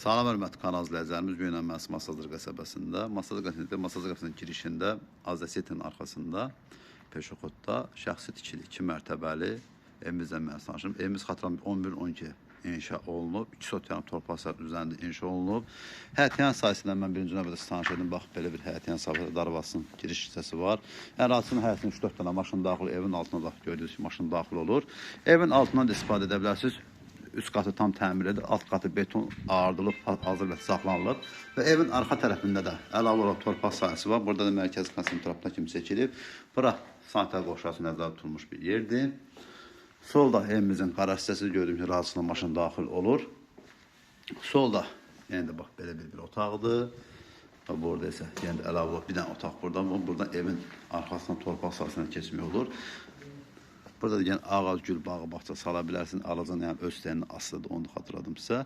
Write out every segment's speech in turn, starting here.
Salam hörmətli kanal izləyicilərimiz bu gün məhz Masazır qəsəbəsində, Masazır qəsəbəsində, Masazır qəsəbəsinin girişində, Azasetin arxasında, Peşoxotda şəxsi tikili 2 mərtəbəli evimizdən mən danışım. Evimiz xatıram 11-12 inşa olunub, 2 sot yanıb torpaq üzərində inşa olunub. Həyətyan sayəsindən mən birinci növbədə tanış edim. Bax, belə bir həyətyan sayəsində darvasının giriş hissəsi var. Ərazinin həyətinə 3-4 dənə maşın daxil, evin altına da gördüyünüz maşın daxil olur. Evin altından da istifadə edə bilərsiniz. Üst qatı tam təmirlidir, alt qatı beton ağardılıb, hazır və saxlanılıb və evin arxa tərəfində də əlavə olaraq torpaq sahəsi var. Burada da mərkəzi konsentrapına kimi çəkilib. Bura sanitar qoşulası nəzərdə tutulmuş bir yerdir. Solda evimizin qara hissəsi gördüyüm kimi razısına maşın daxil olur. Solda yenə də bax belə bir, bir otaqdır. Və Burada isə də əlavə bir dənə otaq buradan, buradan evin arxasından torpaq sahəsinə keçmək olur. Burada da yəni ağac, gül bağı, bağça sala bilərsin. Ağacın yəni öz istəyinin asılıdır, onu da xatırladım sizə.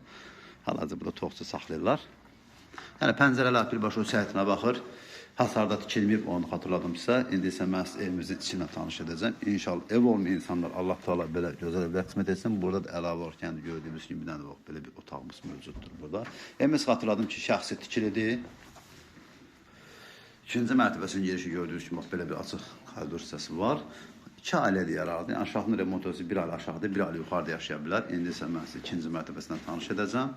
Hal-hazırda burada toxça saxlayırlar. Yəni pəncərələr birbaşa o səhətinə baxır. Hasarda tikilməyib, onu xatırladım sizə. İndi isə mən sizə evimizin içinə tanış edəcəm. İnşallah ev olmayan insanlar Allah Taala belə gözəl evlər qismət etsin. Burada da əlavə olaraq yəni gördüyünüz kimi bir dənə belə bir otağımız mövcuddur burada. Evimiz xatırladım ki, şəxsi tikilidir. İkinci mərtəbəsinin girişi gördüyünüz kimi bax, belə bir açıq koridor hissəsi var. İki ailədir yaradı. Yəni aşağının remont özü bir ailə aşağıda, bir ailə yuxarıda yaşaya bilər. İndi isə mən sizə ikinci mərtəbəsindən tanış edəcəm.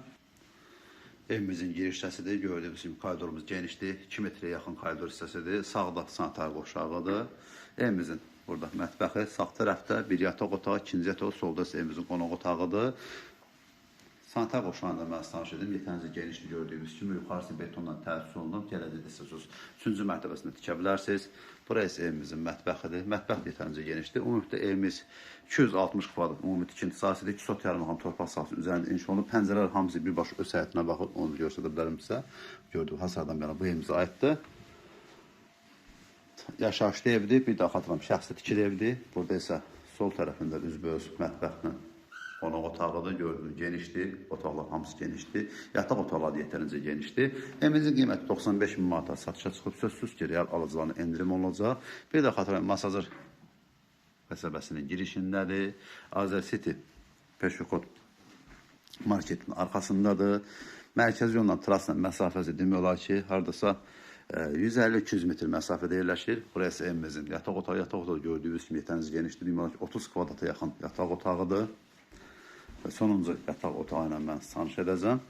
Evimizin giriş hissəsidir. Gördüyünüz kimi koridorumuz genişdir. 2 metrə yaxın koridor hissəsidir. Sağda sanitar qoşağıdır. Evimizin burada mətbəxi, sağ tərəfdə bir yataq otağı, ikinci yataq, solda isə evimizin qonaq otağıdır. Sanitar qoşağında mən tanış edim. Yetərincə genişdir gördüyünüz kimi. Yuxarısı betondan təsis olunub. Gələcəkdə siz üçüncü mərtəbəsində tikə bilərsiniz. Burası evimizin mətbəxidir. Mətbəx yetərincə genişdir. Ümumilikdə evimiz 260 kvadrat ümumi tikinti sahəsidir. 2 sot yarım ham torpaq sahəsinin üzərində inşa olunub. Pəncərələr hamısı birbaşa öz həyətinə baxır. Onu göstərə bilərəm sizə. Gördüyünüz hasardan belə bu evimizə aiddir. Yaşayışlı evdir. Bir daha xatırlam şəxsi tikili evdir. Burada isə sol tərəfində üzbəüz mətbəxlə otağıdır. Gördüyünüz genişdir. Otaqlar hamısı genişdir. Yataq otaqları yetərincə genişdir. Evimizin qiyməti 95 min manata satışa çıxıb. Sözsüz ki, real alıcıların endirim olacaq. Bir də xatırlayın, Masazır qəsəbəsinin girişindədir. Azer City Peşokot marketin arxasındadır. Mərkəzi yolla trasla məsafəsi demək olar ki, hardasa e, 150-200 metr məsafədə yerləşir. Burası evimizin yataq otağı, yataq otağı gördüyünüz kimi yetərincə genişdir. Demək olar ki, 30 kvadrata yaxın yataq otağıdır. Və sonuncu yataq otağı ilə mən tanış edəcəm.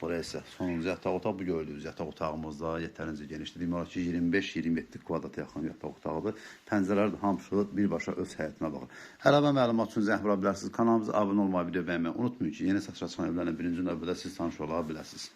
Buraya isə sonuncu yataq otağı bu gördüyünüz yataq otağımızda yetərincə genişdir. Demək olar ki, 25-27 kvadrata yaxın yataq otağıdır. Pəncərələr də hamısı birbaşa öz həyətinə baxır. Əlavə məlumat üçün zəng vura bilərsiniz. Kanalımıza abunə olmayı, video bəyənməyi unutmayın ki, yeni satışa çıxan evlərlə birinci növbədə siz tanış ola biləsiniz.